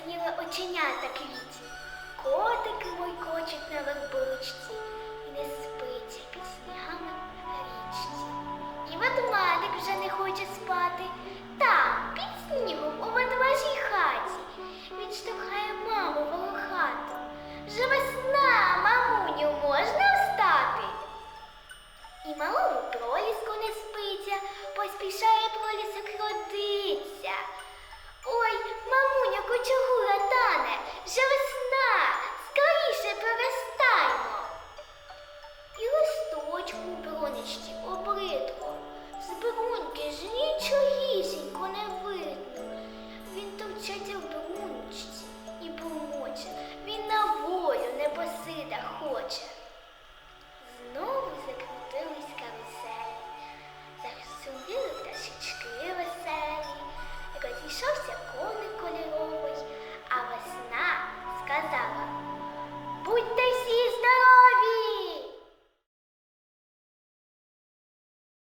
посиніли оченята квіті, котик мой кочить на вербучці, і не спиться під снігами на річці. І ведмедик вже не хоче спати, там, під снігом у ведмежій хаті. Він штовхає маму волохату. Вже весна, мамуню, можна встати. І малому пролізку не спить. сонечки обридко, з берунки ж нічогісінько не видно. Він товчеться в беруночці і бурмоче, він на волю непосида хоче. Знову закрутились каруселі, захсуміли пташечки веселі, розійшовся.